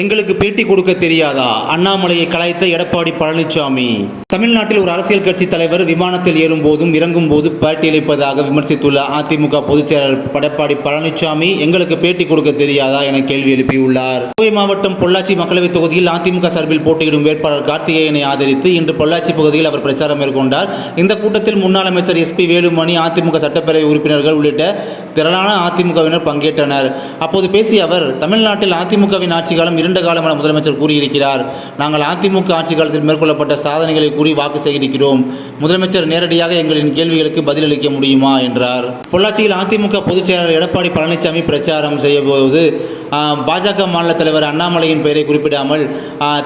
எங்களுக்கு பேட்டி கொடுக்க தெரியாதா? அண்ணாமலையை கலாய்த்த எடப்பாடி பழனிசாமி தமிழ்நாட்டில் ஒரு அரசியல் கட்சி தலைவர் விமானத்தில் ஏறும் போதும் இறங்கும் போது பேட்டியளிப்பதாக விமர்சித்துள்ள அதிமுக பொதுச் செயலாளர் எடப்பாடி பழனிசாமி எங்களுக்கு பேட்டி கொடுக்க தெரியாதா? என கேள்வி எழுப்பியுள்ளார். கோவை மாவட்டம் பொள்ளாச்சி மக்களவைத் தொகுதியில் அதிமுக சார்பில் போட்டியிடும் வேட்பாளர் கார்த்திகேயனை ஆதரித்து இன்று பொள்ளாச்சி பகுதியில் அவர் பிரச்சாரம் மேற்கொண்டார். இந்த கூட்டத்தில் முன்னாள் அமைச்சர் எஸ் பி வேலுமணி அதிமுக சட்டப்பேரவை உறுப்பினர்கள் உள்ளிட்ட திரளான அதிமுகவினர் பங்கேற்றனர். அப்போது பேசிய அவர் தமிழ்நாட்டில் அதிமுகவின் ஆட்சிகாலம் இரண்டு காலமான முதலமைச்சர் கூறியிருக்கிறார். நாங்கள் அதிமுக ஆட்சி காலத்தில் மேற்கொள்ளப்பட்ட சாதனைகளை கூறி வாக்கு சேகரிக்கிறோம். முதலமைச்சர் நேரடியாக எங்களின் கேள்விகளுக்கு பதிலளிக்க முடியுமா? என்றார். பொள்ளாச்சியில் அதிமுக பொதுச் செயலாளர் எடப்பாடி பழனிசாமி பிரச்சாரம் செய்யபோது பாஜக மாநில தலைவர் அண்ணாமலையின் பெயரை குறிப்பிடாமல்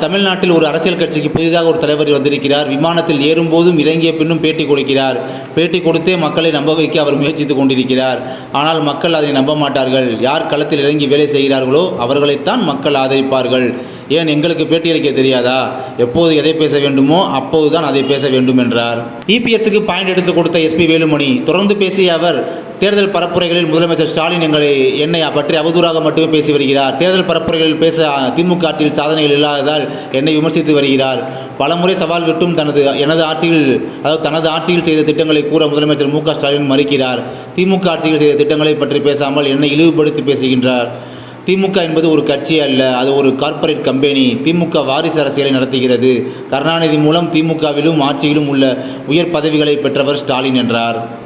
தமிழ்நாட்டில் ஒரு அரசியல் கட்சிக்கு புதிதாக ஒரு தலைவர் வந்திருக்கிறார். விமானத்தில் ஏறும்போதும் இறங்கிய பின்னும் பேட்டி கொடுக்கிறார். பேட்டி கொடுத்தே மக்களை நம்ப வைக்க அவர் முயற்சித்துக் கொண்டிருக்கிறார். ஆனால் மக்கள் அதை நம்ப மாட்டார்கள். யார் களத்தில் இறங்கி வேலை செய்கிறார்களோ அவர்களைத்தான் மக்கள் ஆதரிப்பார்கள். ஏன் எங்களுக்கு பேட்டியளிக்க தெரியாதா? எப்போது எதை பேச வேண்டுமோ அப்போதுதான் அதை பேச வேண்டும் என்றார். இபிஎஸ்க்கு பாயிண்ட் எடுத்து கொடுத்த எஸ்பி வேலுமணி தொடர்ந்து பேசிய அவர் தேர்தல் பரப்புரைகளில் முதலமைச்சர் ஸ்டாலின் எங்களை என்னை பற்றி அவதூறாக மட்டுமே பேசி வருகிறார். தேர்தல் பரப்புரைகளில் பேச திமுக ஆட்சியில் சாதனைகள் இல்லாததால் என்னை விமர்சித்து வருகிறார். பலமுறை சவால் விட்டும் தனது எனது ஆட்சியில் அதாவது தனது ஆட்சியில் செய்த திட்டங்களை கூற முதலமைச்சர் மு ஸ்டாலின் மறுக்கிறார். திமுக ஆட்சியில் செய்த திட்டங்களை பற்றி பேசாமல் என்னை இழிவுபடுத்தி பேசுகின்றார். திமுக என்பது ஒரு கட்சி அல்ல அது ஒரு கார்ப்பரேட் கம்பெனி திமுக வாரிசு அரசியலை நடத்துகிறது. கருணாநிதி மூலம் திமுகவிலும் ஆட்சியிலும் உள்ள உயர் பதவிகளை பெற்றவர் ஸ்டாலின் என்றார்.